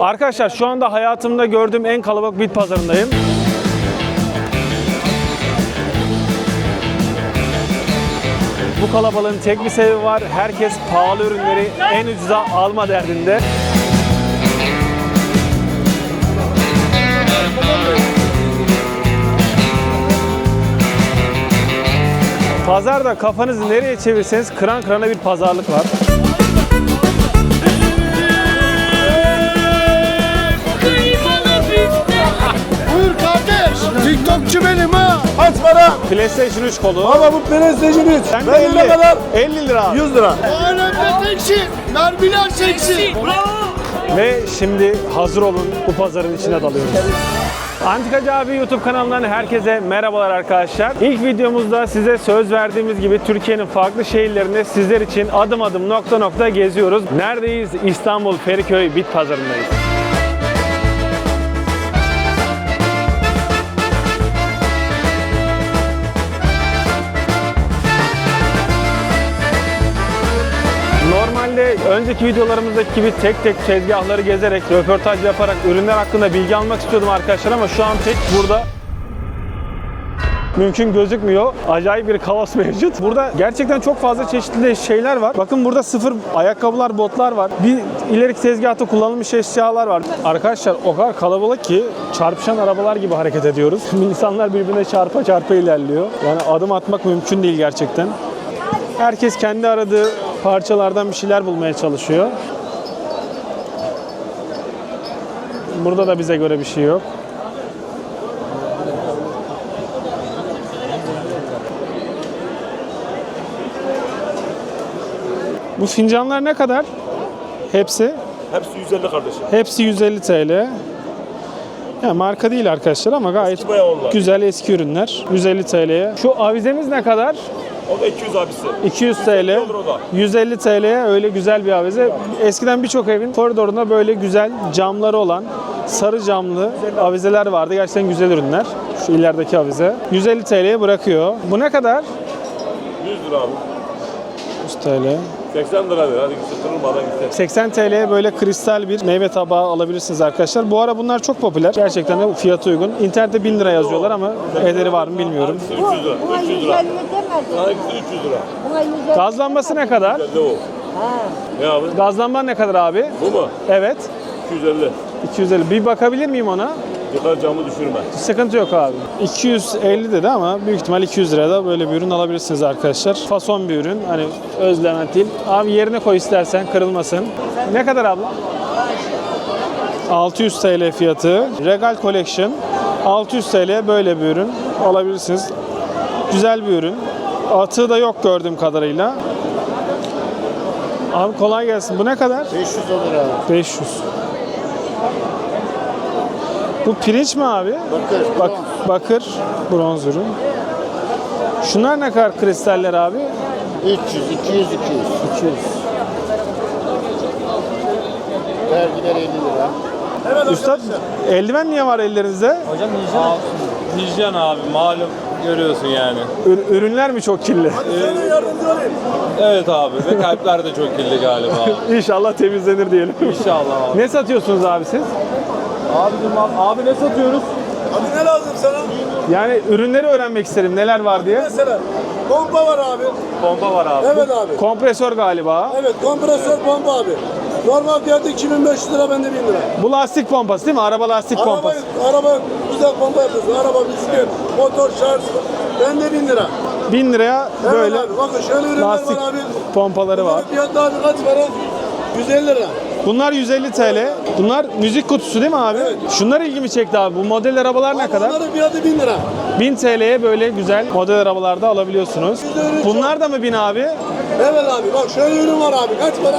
Arkadaşlar şu anda hayatımda gördüğüm en kalabalık bit pazarındayım. Bu kalabalığın tek bir sebebi var. Herkes pahalı ürünleri en ucuza alma derdinde. Pazarda kafanızı nereye çevirseniz kıran kırana bir pazarlık var. TikTokçu benim ha. Kaç para? PlayStation 3 kolu. Baba bu PlayStation 3. Sen Benim 50. ne kadar? 50 lira. 100 lira. Alemde tekşi. Mermiler çeksin. Ve şimdi hazır olun bu pazarın içine dalıyoruz. Antikacı abi YouTube kanalından herkese merhabalar arkadaşlar. İlk videomuzda size söz verdiğimiz gibi Türkiye'nin farklı şehirlerinde sizler için adım adım nokta nokta geziyoruz. Neredeyiz? İstanbul Feriköy Bit Pazarı'ndayız. Normalde önceki videolarımızdaki gibi tek tek tezgahları gezerek, röportaj yaparak ürünler hakkında bilgi almak istiyordum arkadaşlar ama şu an tek burada mümkün gözükmüyor. Acayip bir kaos mevcut. Burada gerçekten çok fazla çeşitli şeyler var. Bakın burada sıfır ayakkabılar, botlar var. Bir ileriki tezgahta kullanılmış eşyalar var. Arkadaşlar o kadar kalabalık ki çarpışan arabalar gibi hareket ediyoruz. İnsanlar birbirine çarpa çarpa ilerliyor. Yani adım atmak mümkün değil gerçekten. Herkes kendi aradığı parçalardan bir şeyler bulmaya çalışıyor. Burada da bize göre bir şey yok. Bu fincanlar ne kadar? Hepsi? Hepsi 150 kardeşim. Hepsi 150 TL. Ya marka değil arkadaşlar ama gayet Eski güzel eski ürünler. 150 TL'ye. Şu avizemiz ne kadar? O da 200 abisi. 200 TL, olur o da. 150 TL'ye öyle güzel bir avize. Eskiden birçok evin koridorunda böyle güzel camları olan sarı camlı avizeler vardı. Gerçekten güzel ürünler. Şu ilerideki avize. 150 TL'ye bırakıyor. Bu ne kadar? 100 lira abi. 100 TL. 80 lira ver hadi kırılmadan gitsin. 80 TL'ye böyle kristal bir meyve tabağı alabilirsiniz arkadaşlar. Bu ara bunlar çok popüler. Gerçekten de fiyatı uygun. İnternette 1000 lira yazıyorlar ama ederi var mı bilmiyorum. 300 lira. Buna 300 150 lira. demedi. Gitsin 300 lira. Buna 150 Gaz lambası ne kadar? 50 o. Ne abi? Gazlanma ne kadar abi? Bu mu? Evet. 250. 250. Bir bakabilir miyim ona? Yukarı camı düşürme. Sıkıntı yok abi. 250 dedi ama büyük ihtimal 200 liraya da böyle bir ürün alabilirsiniz arkadaşlar. Fason bir ürün. Hani öz değil. Abi yerine koy istersen kırılmasın. Ne kadar abla? 600 TL fiyatı. Regal Collection. 600 TL böyle bir ürün alabilirsiniz. Güzel bir ürün. Atığı da yok gördüğüm kadarıyla. Abi kolay gelsin. Bu ne kadar? 500 olur abi. 500. Bu pirinç mi abi? Bakır. Bak, bakır, bronz ürün. Şunlar ne kadar kristaller abi? 300, 200, 200. 200. Vergiler 50 lira. Üstad, eldiven niye var ellerinizde? Hijyen abi malum görüyorsun yani. Ür- ürünler mi çok kirli? Evet abi ve kalpler de çok kirli galiba. İnşallah temizlenir diyelim. İnşallah abi. ne satıyorsunuz abi siz? Abicim abi, abi ne satıyoruz? Abi ne lazım sana? Yani ürünleri öğrenmek isterim neler var diye. Mesela pompa var abi. Pompa var abi. Evet abi. Kompresör galiba. Evet kompresör pompa abi. Normal fiyatı 2500 lira bende 1000 lira. Bu lastik pompası değil mi? Araba lastik Araba, pompası. araba güzel pompa yapıyorsun. Araba, bisiklet, motor, şarj. Bende 1000 lira. 1000 liraya Evet böyle abi. Bakın şöyle ürünler lastik var abi. pompaları var. Bunların fiyatı abi kaç para? 150 lira. Bunlar 150 TL. Bunlar müzik kutusu değil mi abi? Evet. Şunlar ilgimi çekti abi. Bu model arabalar ne kadar? Onların fiyatı 1000 lira. 1000 TL'ye böyle güzel model arabalarda alabiliyorsunuz. Bunlar da mı 1000 abi? Evet abi bak şöyle ürün var abi. Kaç para?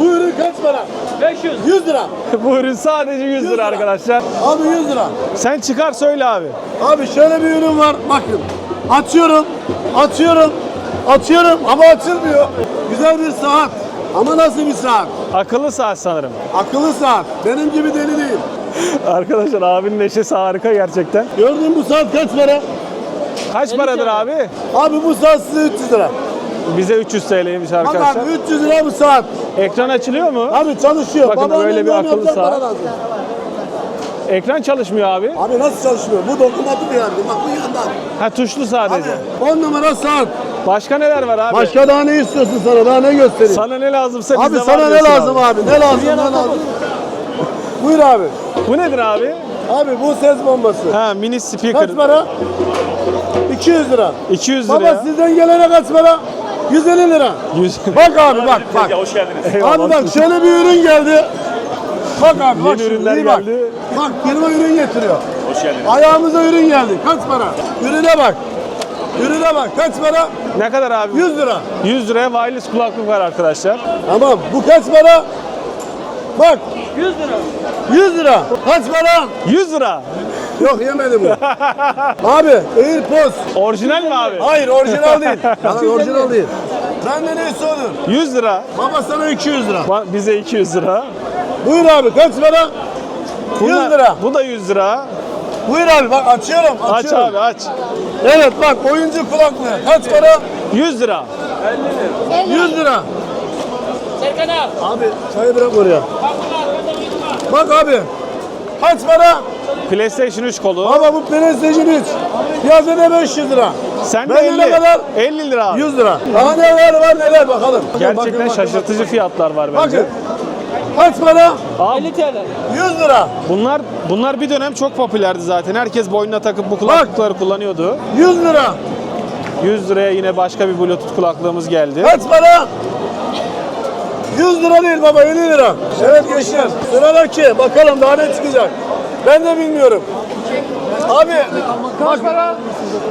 Bu ürün kaç para? 500. 100 lira. Bu ürün sadece 100 100 lira lira. arkadaşlar. Abi 100 lira. Sen çıkar söyle abi. Abi şöyle bir ürün var. Bakın. Açıyorum. Açıyorum. Açıyorum ama açılmıyor. Güzel bir saat. Ama nasıl bir saat? Akıllı saat sanırım. Akıllı saat. Benim gibi deli değil. Arkadaşlar abinin neşesi harika gerçekten. Gördüğün bu saat kaç para? Kaç paradır abi? Abi bu saat size 300 lira. Bize 300 TL'ymiş Bak arkadaşlar. abi 300 lira bu saat. Ekran açılıyor mu? Abi çalışıyor. Bakın Babaannem böyle bir akıllı yapacak, saat. para lazım. Ekran çalışmıyor abi. Abi nasıl çalışmıyor? Bu dokunmatik yani. Bak bu yandan. Ha tuşlu sadece. Abi 10 numara saat. Başka neler var abi? Başka daha ne istiyorsun sana? Daha ne göstereyim? Sana ne lazımsa abi bize var sana ne diyorsun lazım abi? Ne lazım? Ne lazım? Buyur abi. Bu nedir abi? Abi bu ses bombası. Ha mini speaker. Kaç para? 200 lira. 200 lira. Baba ya. sizden gelene kaç para? 150 lira. 100. Bak abi bak bak. hoş geldiniz. Eyvallah. Abi bak şöyle bir ürün geldi. Bak abi bak Yeni ürünler iyi bak. geldi. Bak firma ürün getiriyor. Hoş geldiniz. Ayağımıza ürün geldi. Kaç para? Ürüne bak. Ürüne bak. Kaç para? Ne kadar abi? 100 lira. 100 liraya wireless kulaklık var arkadaşlar. Tamam. Bu kaç para? Bak. 100 lira. 100 lira. Kaç para? 100 lira. Yok yemedim bu. abi AirPods. Orijinal mi abi? Hayır orijinal değil. Hayır orijinal değil. Bende neyse olur. 100 lira. Baba sana 200 lira. Ba- Bize 200 lira. Buyur abi kaç para? 100 Bunlar- lira. Bu da 100 lira. Buyur abi bak açıyorum. Aç açıyorum. abi aç. Evet bak oyuncu kulaklığı. Kaç para? 100 lira. 100 lira. Serkan abi. Abi çayı bırak oraya. Bak abi. Kaç para? PlayStation 3 kolu. Baba bu PlayStation 3. Piyasada 500 lira. Sen de Ben de 50. ne kadar? 50 lira abi. 100 lira. Daha neler var neler bakalım. Bakın, Gerçekten bakın, bakın, şaşırtıcı fiyatlar var Bakın. Kaç para? Abi 100 lira. bunlar bunlar bir dönem çok popülerdi zaten. Herkes boynuna takıp bu kulaklıkları kullanıyordu. 100 lira. 100 liraya yine başka bir Bluetooth kulaklığımız geldi. Kaç para? 100 lira değil baba 50 lira. Evet gençler sıradaki bakalım daha ne çıkacak. Ben de bilmiyorum. Abi kaç para?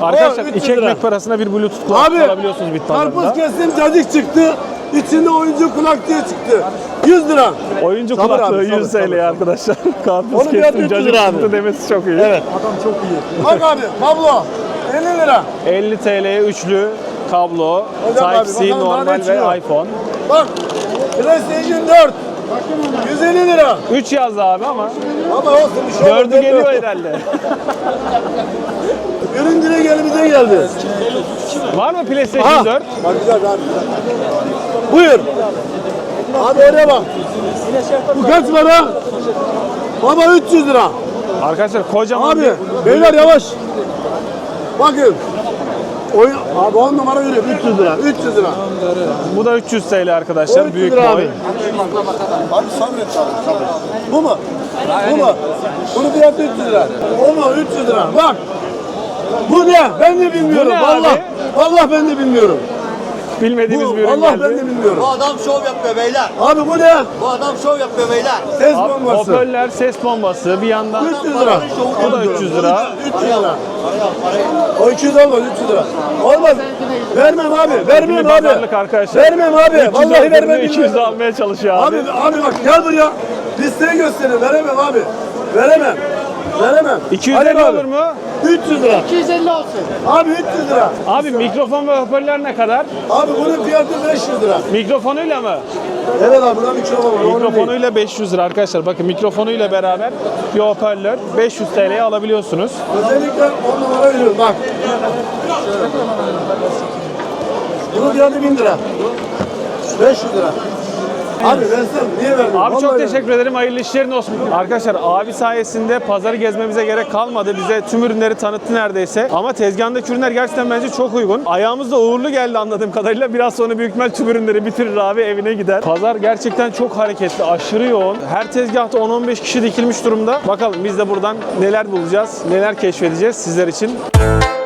Arkadaşlar O, 300 iki ekmek parasına bir Bluetooth kulaklık Abi alabiliyorsunuz bit karpuz pazarında. kestim cacık çıktı. İçinde oyuncu kulaklığı çıktı. 100 lira. Oyuncu Sabır kulaklığı abi, 100 sabır, TL sabır. arkadaşlar. Karpuz Onun fiyatı kestim 300 cacık lira abi. çıktı demesi çok iyi. Evet. Adam çok iyi. Bak abi kablo 50 lira. 50 TL'ye üçlü kablo, Hocam abi, Type-C, bakalım daha ne normal çıkıyor? ve iPhone. Bak PlayStation 4. 150 lira. 3 yazdı abi ama Ama olsun bir şey. 4'ü geliyor herhalde. Ürün direkt elimize geldi. Var mı PlayStation Aha. 4? Bakacağız abi. Buyur. Abi oraya bak. Bu kaç para? Baba 300 lira. Arkadaşlar kocaman Abi bir beyler yavaş. Bakın. Oyun, abi 10 numara ürün 300 lira. 300 lira. bu da 300 TL arkadaşlar 300 büyük lira boy. abi. Abi sabret abi sabret. Bu mu? Bu mu? Bunun fiyatı 300 lira. O mu? 300 lira. Bak. Bu ne? Ben de bilmiyorum. Bu ne Vallahi. abi? Vallahi ben de bilmiyorum. Bilmediğimiz Bu, bir ürün vallahi ben geldi. de bilmiyorum. Bu adam şov yapıyor beyler. Abi bu ne? Bu adam şov yapıyor beyler. Ses Abi, bombası. Hoparlör, ses bombası bir yandan 300 lira. bu da 300 lira. 300 lira. O 200 olmaz 300 lira. Olmaz. Vermem abi. Vermem abi. pazarlık arkadaşlar. Vermem abi. 300 Vallahi öldürdü, vermem. 200 bilmem. almaya çalışıyor abi. Abi abi bak gel buraya. Listeyi gösterin. Veremem abi. Veremem. Veremem. 250 Hadi abi. olur mu? 300 lira. 250 olsun. Abi 300 lira. Abi mikrofon ve hoparlör ne kadar? Abi bunun fiyatı 500 lira. Mikrofonuyla mı? Evet abi buna mikrofon var. onun değil. Mikrofonuyla 500 lira arkadaşlar. Bakın mikrofonuyla beraber bir hoparlör 500 TL'ye alabiliyorsunuz. Özellikle 10 numara ürün bak. Bunun fiyatı 1000 lira. 500 lira. Abi versem niye vermiyorsun? Abi çok teşekkür ederim. Hayırlı işlerin olsun. Arkadaşlar abi sayesinde pazarı gezmemize gerek kalmadı. Bize tüm ürünleri tanıttı neredeyse. Ama tezgahındaki ürünler gerçekten bence çok uygun. Ayağımız da uğurlu geldi anladığım kadarıyla. Biraz sonra büyük ihtimal tüm ürünleri bitirir abi evine gider. Pazar gerçekten çok hareketli, aşırı yoğun. Her tezgahta 10-15 kişi dikilmiş durumda. Bakalım biz de buradan neler bulacağız, neler keşfedeceğiz sizler için. Abi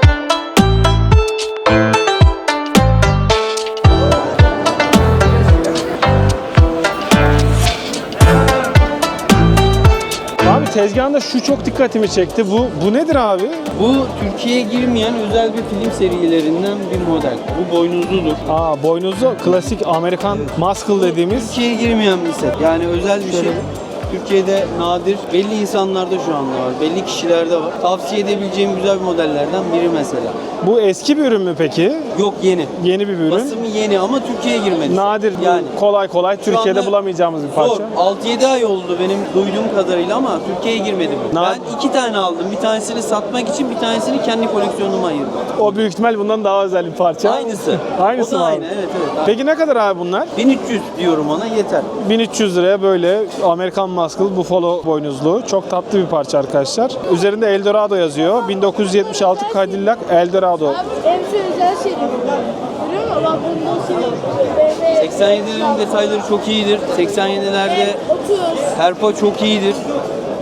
tezgahında şu çok dikkatimi çekti. Bu bu nedir abi? Bu Türkiye'ye girmeyen özel bir film serilerinden bir model. Bu boynuzludur. Aa boynuzlu klasik Amerikan muscle dediğimiz Türkiye'ye girmeyen bir set. Yani özel bir şey. Türkiye'de nadir. Belli insanlarda şu anda var. Belli kişilerde var. Tavsiye edebileceğim güzel modellerden biri mesela. Bu eski bir ürün mü peki? Yok yeni. Yeni bir ürün. Basımı yeni ama Türkiye'ye girmedi. Nadir, Yani. kolay kolay Türkiye'de bulamayacağımız bir Zor. parça. 6-7 ay oldu benim duyduğum kadarıyla ama Türkiye'ye girmedi bu. Na- Ben iki tane aldım. Bir tanesini satmak için bir tanesini kendi koleksiyonuma ayırdım. O büyük ihtimal bundan daha özel bir parça. Aynısı. Aynısı o mı da abi? aynı. Evet evet. Peki ne kadar abi bunlar? 1300 diyorum ona yeter. 1300 liraya böyle Amerikan Muscle Buffalo boynuzlu. Çok tatlı bir parça arkadaşlar. Üzerinde Eldorado yazıyor. 1976 Cadillac Eldorado. En özel seri bu. Görüyor musun? Bak bunda şey. 87'lerin detayları çok iyidir. 87'lerde 30. Herpa çok iyidir.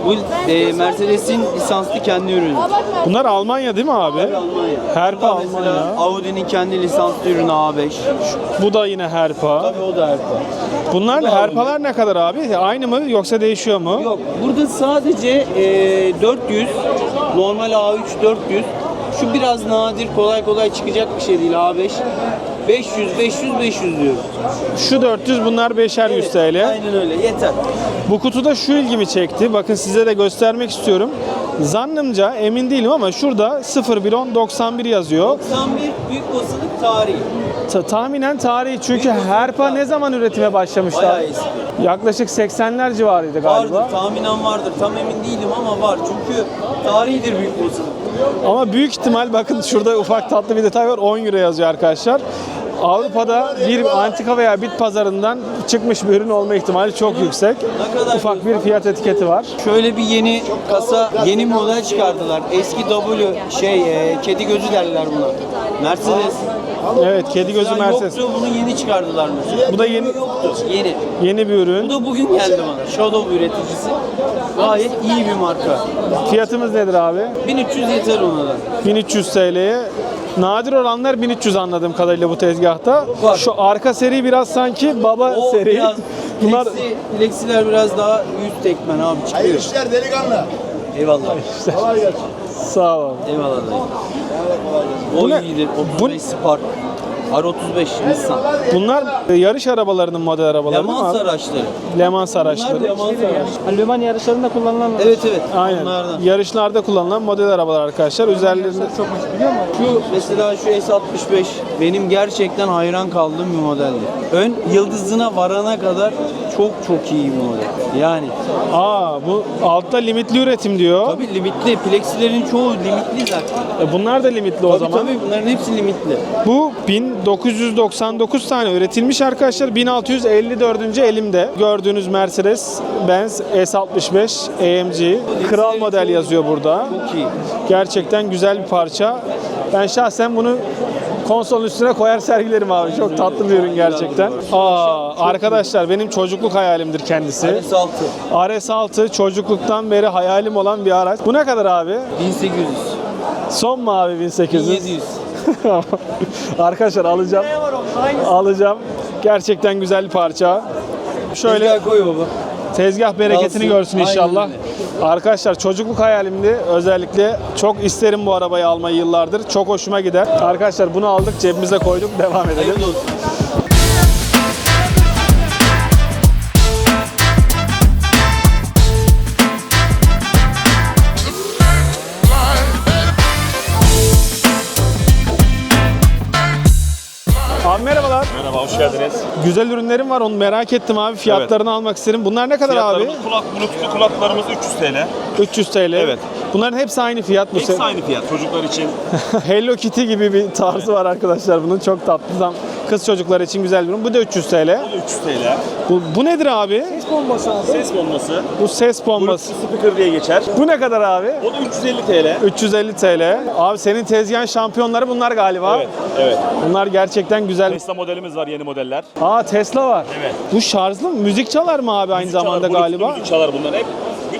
Bu e, Mercedes'in lisanslı kendi ürünü. Bunlar Almanya değil mi abi? Almanya. Herpa mesela Almanya. Audi'nin kendi lisanslı ürünü A5. Bu da yine Herpa. Tabii o da Herpa. Bunlar Bu da Herpalar ne kadar abi? Aynı mı yoksa değişiyor mu? Yok burada sadece e, 400 normal A3 400 şu biraz nadir kolay kolay çıkacak bir şey değil A5 500 500 500 diyorum. Şu 400 bunlar 5'er 100 TL. Aynen öyle yeter. Bu kutuda şu ilgimi çekti. Bakın size de göstermek istiyorum. Zannımca emin değilim ama şurada 0110 91 yazıyor. 91 büyük olasılık tarihi. Ta- tahminen tarihi çünkü Herpa ne zaman üretime başlamışlar? Bayağı eski. Yaklaşık 80'ler civarıydı galiba. Vardır tahminen vardır tam emin değilim ama var çünkü tarihidir büyük olasılık. Ama büyük ihtimal bakın şurada ufak tatlı bir detay var 10 euro yazıyor arkadaşlar. Avrupa'da bir antika veya bit pazarından çıkmış bir ürün olma ihtimali çok yüksek. Ufak bir fiyat etiketi var. Şöyle bir yeni kasa, yeni model çıkardılar. Eski W şey, e, kedi gözü derler buna. Mercedes. Evet, kedi gözü Mesela Mercedes. Yoktu, bunu yeni çıkardılar mesela. Bu da yeni Yoktu, yeni. yeni bir Bu ürün. da bugün geldi bana. Shadow üreticisi. Gayet iyi bir marka. Fiyatımız nedir abi? 1300 yeter ona da. 1300 TL'ye. Nadir olanlar 1300 anladığım kadarıyla bu tezgahta. Bak. Şu arka seri biraz sanki baba O seri. biraz, Bunlar Plexiler biraz daha yüz tekmen abi çıkıyor. Hayırlı işler delikanlı. Eyvallah. Kolay gelsin. Sağ ol. Eyvallah dayı. O Bu ne? iyidir. Bu- 35 Spark. R35 Nissan. Bunlar e, yarış arabalarının model arabaları Le değil mi Mans abi? araçları. Le Mans Bunlar araçları. Le Mans araçları. Alman yarışlarında kullanılan Evet evet. Aynen. Onlardan. Yarışlarda kullanılan model arabalar arkadaşlar. Üzerlerinde çok hoş biliyor musun? Şu mesela şu S65 benim gerçekten hayran kaldığım bir modeldi. Ön yıldızına varana kadar çok çok iyi bir model. Yani Aa bu altta limitli üretim diyor. tabii limitli. Plexilerin çoğu limitli zaten. E, bunlar da limitli o Tabii zaman. tabii bunların hepsi limitli. Bu 1999 tane üretilmiş arkadaşlar. 1654. elimde. Gördüğünüz Mercedes Benz S65 AMG. Kral model yazıyor burada. Çok iyi. Gerçekten güzel bir parça. Ben şahsen bunu konsolun üstüne koyar sergilerim abi. Çok tatlı bir ürün gerçekten. Aa, arkadaşlar benim çocukluk hayalimdir kendisi. S6 RS6 çocukluktan beri hayalim olan bir araç. Bu ne kadar abi? 1800. Son mu abi 1800? 1700. Arkadaşlar alacağım. Alacağım. Gerçekten güzel bir parça. Şöyle Şöyle koy baba. Tezgah bereketini görsün inşallah. Arkadaşlar çocukluk hayalimdi. Özellikle çok isterim bu arabayı almayı yıllardır. Çok hoşuma gider. Arkadaşlar bunu aldık cebimize koyduk. Devam edelim. Hoş geldiniz. Güzel ürünlerim var. Onu merak ettim abi. Fiyatlarını almak isterim. Bunlar ne kadar abi? Fiyatlarımız kulak, bluetoothlu kulaklarımız 300 TL. 300 TL. Evet. Bunların hepsi aynı fiyat. Bu Hepsi se- aynı fiyat çocuklar için. Hello Kitty gibi bir tarzı var arkadaşlar bunun. Çok tatlı. Tam kız çocuklar için güzel bir ürün. Bu da 300 TL. Bu da 300 TL. Bu, bu nedir abi? Ses bombası. Bu ses bombası. Bluetooth speaker diye geçer. Bu ne kadar abi? O da 350 TL. 350 TL. Abi senin tezgahın şampiyonları bunlar galiba. Evet, evet. Bunlar gerçekten güzel. Tesla modelimiz var, yeni modeller. Aa Tesla var. Evet. Bu şarjlı mı? Müzik çalar mı abi aynı Müzik çalar, zamanda Bluetooth'lu galiba? Müzik çalar bunlar hep.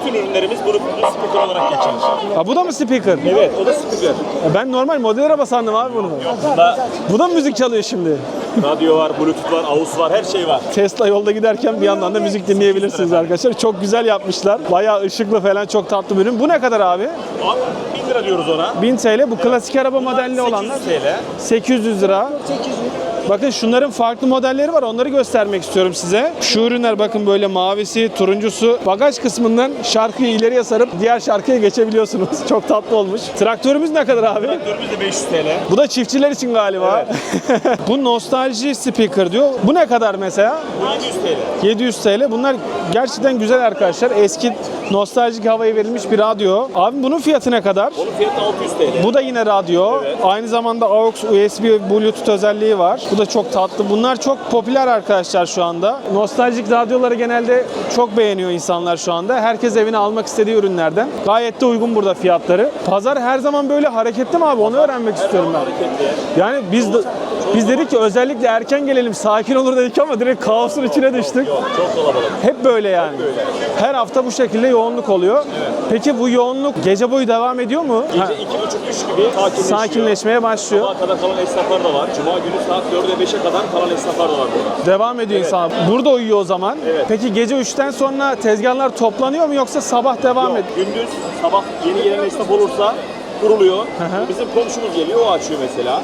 Bütün ürünlerimiz Bluetooth'lu speaker olarak geçer. Aa, bu da mı speaker? Evet, o da speaker. E, Ben normal model araba sandım abi bunu. Bunda Bu da mı müzik çalıyor şimdi? radyo var, Bluetooth var, AUX var, her şey var. Tesla yolda giderken bir yandan da müzik dinleyebilirsiniz arkadaşlar. Çok güzel yapmışlar. Bayağı ışıklı falan çok tatlı bir ürün. Bu ne kadar abi? Abi 1000 lira diyoruz ona. 1000 TL. Bu klasik araba modelli olanlar 800 TL. 800 lira. Bakın şunların farklı modelleri var. Onları göstermek istiyorum size. Şu ürünler bakın böyle mavisi, turuncusu. Bagaj kısmından şarkıyı ileriye sarıp diğer şarkıya geçebiliyorsunuz. Çok tatlı olmuş. Traktörümüz ne kadar abi? Traktörümüz de 500 TL. Bu da çiftçiler için galiba. Bu nostalji speaker diyor. Bu ne kadar mesela? Bu 700 TL. 700 TL. Bunlar gerçekten güzel arkadaşlar. Eski nostaljik havaya verilmiş bir radyo. Abi bunun fiyatı ne kadar? Bunun fiyatı 600 TL. Bu da yine radyo. Aynı zamanda AUX, USB, Bluetooth özelliği var. Bu da çok tatlı. Bunlar çok popüler arkadaşlar şu anda. Nostaljik radyoları genelde çok beğeniyor insanlar şu anda. Herkes evine almak istediği ürünlerden. Gayet de uygun burada fiyatları. Pazar her zaman böyle hareketli mi abi? Onu öğrenmek istiyorum ben. Hareketli. Yani biz de, biz dedik ki özellikle erken gelelim, sakin olur dedik ama direkt kaosun içine düştük. Çok kalabalık. Hep böyle yani. Her hafta bu şekilde yoğunluk oluyor. Peki bu yoğunluk gece boyu devam ediyor mu? Gece 2.30-3 gibi sakinleşiyor. sakinleşmeye başlıyor. Sabaha kadar kalan esnaflar da var. Cuma günü saat 4'e 5'e kadar kalan esnaflar da var burada. Devam ediyor insan. Burada uyuyor o zaman. Evet. Peki gece 3'ten sonra tezgahlar toplanıyor mu yoksa sabah devam ediyor? gündüz sabah yeni gelen esnaf olursa kuruluyor. Bizim komşumuz geliyor, o açıyor mesela.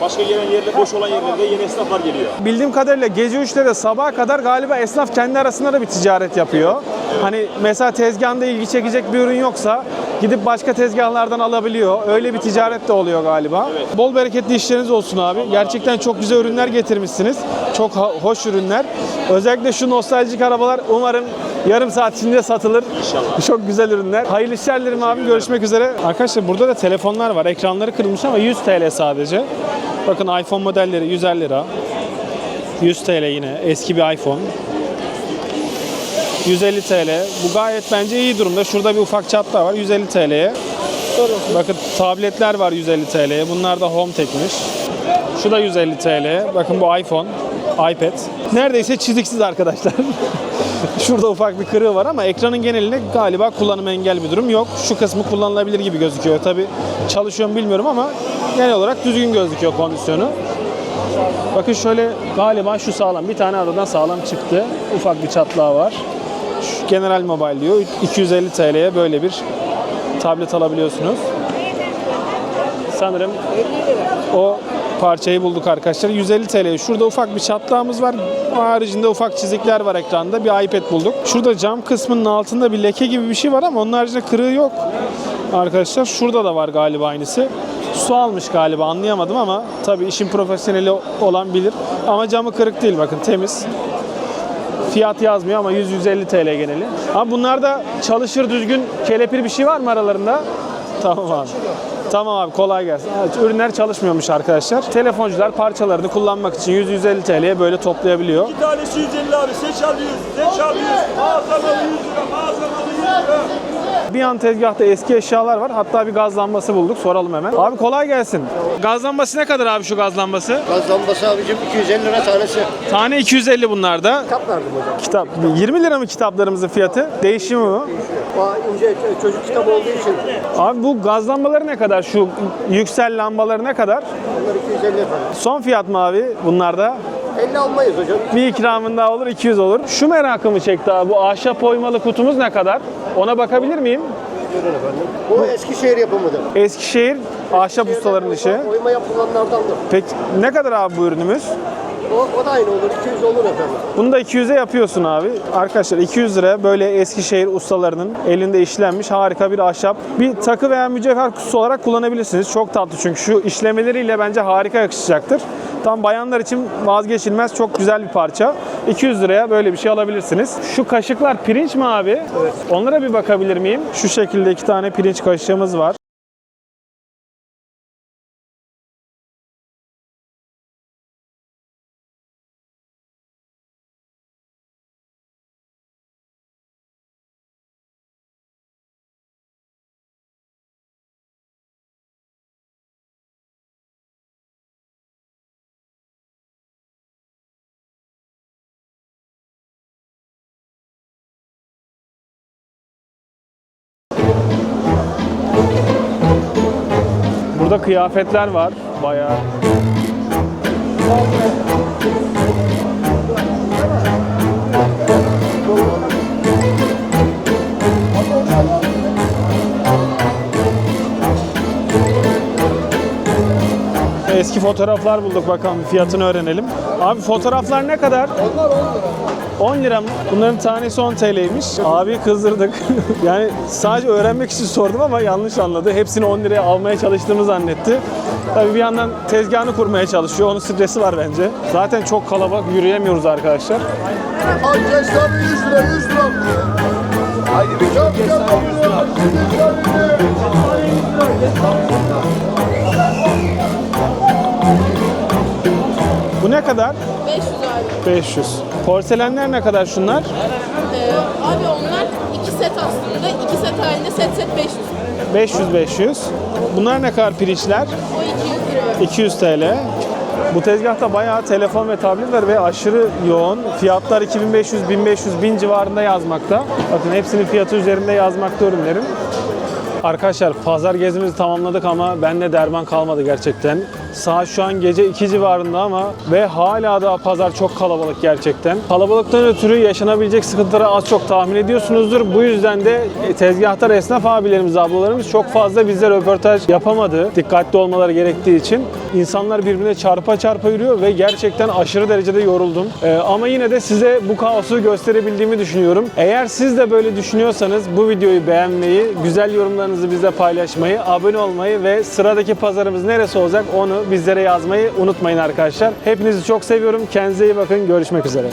Başka gelen yerler, boş olan yerlerde yeni esnaflar geliyor. Bildiğim kadarıyla gece 3'te de sabaha kadar galiba esnaf kendi arasında da bir ticaret yapıyor. Hani mesela tezgahında ilgi çekecek bir ürün yoksa gidip başka tezgahlardan alabiliyor. Öyle bir ticaret de oluyor galiba. Bol bereketli işleriniz olsun abi. Gerçekten çok güzel ürünler getirmişsiniz. Çok hoş ürünler. Özellikle şu nostaljik arabalar umarım yarım saat içinde satılır. İnşallah. Çok güzel ürünler. Hayırlı işler dilerim abi. Görüşmek üzere. Arkadaşlar burada da telefonlar var. Ekranları kırılmış ama 100 TL sadece. Bakın iPhone modelleri 150 lira. 100 TL yine eski bir iPhone. 150 TL. Bu gayet bence iyi durumda. Şurada bir ufak çatla var 150 TL'ye. Bakın tabletler var 150 TL'ye. Bunlar da Home Tech'miş. Şu da 150 TL. Bakın bu iPhone, iPad. Neredeyse çiziksiz arkadaşlar. Şurada ufak bir kırığı var ama ekranın genelinde galiba kullanım engel bir durum yok. Şu kısmı kullanılabilir gibi gözüküyor. Tabi çalışıyor mu bilmiyorum ama genel olarak düzgün gözüküyor kondisyonu. Bakın şöyle galiba şu sağlam. Bir tane adadan sağlam çıktı. Ufak bir çatlağı var. Şu General Mobile diyor. 250 TL'ye böyle bir tablet alabiliyorsunuz. Sanırım o parçayı bulduk arkadaşlar. 150 TL. Şurada ufak bir çatlağımız var. Haricinde ufak çizikler var ekranda. Bir iPad bulduk. Şurada cam kısmının altında bir leke gibi bir şey var ama onun haricinde kırığı yok. Arkadaşlar şurada da var galiba aynısı. Su almış galiba anlayamadım ama tabii işin profesyoneli olan bilir. Ama camı kırık değil bakın temiz. Fiyat yazmıyor ama 100-150 TL geneli. Abi bunlarda çalışır düzgün kelepir bir şey var mı aralarında? Tamam abi. Tamam abi kolay gelsin. Evet, ürünler çalışmıyormuş arkadaşlar. Telefoncular parçalarını kullanmak için 100-150 TL'ye böyle toplayabiliyor. Bir tanesi 150 abi, seç al 100, seç al 100. Mağazamalı 100 lira, mağazamalı 100 lira. Bir yan tezgahta eski eşyalar var. Hatta bir gaz lambası bulduk. Soralım hemen. Abi kolay gelsin. Gaz lambası ne kadar abi şu gaz lambası? Gaz lambası abicim 250 lira tanesi. Tane 250 bunlarda. Kitap verdim hocam. Kitap 20 lira mı kitaplarımızın fiyatı? Değişimi mi? Aa, ince çocuk kitabı olduğu için Abi bu gaz lambaları ne kadar? Şu yüksel lambaları ne kadar? bunlar 250 efendim. Son fiyat mı abi bunlarda? 50 almayız hocam. Bir ikramın daha olur 200 olur. Şu merakımı çekti abi. Bu ahşap oymalı kutumuz ne kadar? Ona bakabilir miyim? Buyurun efendim. Bu Eskişehir yapımıdır. Eskişehir ahşap ustaların işi. Oyma yapılanlardandır. Peki ne kadar abi bu ürünümüz? O, o da aynı olur. 200 olur efendim. Bunu da 200'e yapıyorsun abi. Arkadaşlar 200 lira böyle Eskişehir ustalarının elinde işlenmiş harika bir ahşap. Bir takı veya mücevher kutusu olarak kullanabilirsiniz. Çok tatlı çünkü şu işlemeleriyle bence harika yakışacaktır. Tam bayanlar için vazgeçilmez çok güzel bir parça. 200 liraya böyle bir şey alabilirsiniz. Şu kaşıklar pirinç mi abi? Evet. Onlara bir bakabilir miyim? Şu şekilde iki tane pirinç kaşığımız var. Burada kıyafetler var bayağı. eski fotoğraflar bulduk bakalım fiyatını öğrenelim. Abi fotoğraflar ne kadar? 10 lira mı? Bunların tanesi 10 TL'ymiş. Abi kızdırdık. yani sadece öğrenmek için sordum ama yanlış anladı. Hepsini 10 liraya almaya çalıştığımı zannetti. Tabii bir yandan tezgahını kurmaya çalışıyor. Onun stresi var bence. Zaten çok kalabalık yürüyemiyoruz arkadaşlar. Arkadaşlar 100 lira 100 lira. Haydi bir çok Bu ne kadar? 500 abi. 500. Porselenler ne kadar şunlar? Ee, abi onlar iki set aslında. İki set halinde set set 500. 500-500. Bunlar ne kadar pirinçler? O 200 lira. 200 TL. Bu tezgahta bayağı telefon ve tablet var ve aşırı yoğun. Fiyatlar 2500, 1500, 1000 civarında yazmakta. Bakın hepsinin fiyatı üzerinde yazmakta ürünlerin. Arkadaşlar pazar gezimizi tamamladık ama bende derman kalmadı gerçekten. Saat şu an gece 2 civarında ama ve hala da pazar çok kalabalık gerçekten. Kalabalıktan ötürü yaşanabilecek sıkıntıları az çok tahmin ediyorsunuzdur. Bu yüzden de e, tezgahtar esnaf abilerimiz, ablalarımız çok fazla bize röportaj yapamadı. Dikkatli olmaları gerektiği için. İnsanlar birbirine çarpa çarpa yürüyor ve gerçekten aşırı derecede yoruldum. Ee, ama yine de size bu kaosu gösterebildiğimi düşünüyorum. Eğer siz de böyle düşünüyorsanız bu videoyu beğenmeyi, güzel yorumlarınızı bizle paylaşmayı, abone olmayı ve sıradaki pazarımız neresi olacak onu bizlere yazmayı unutmayın arkadaşlar. Hepinizi çok seviyorum. Kendinize iyi bakın. Görüşmek üzere.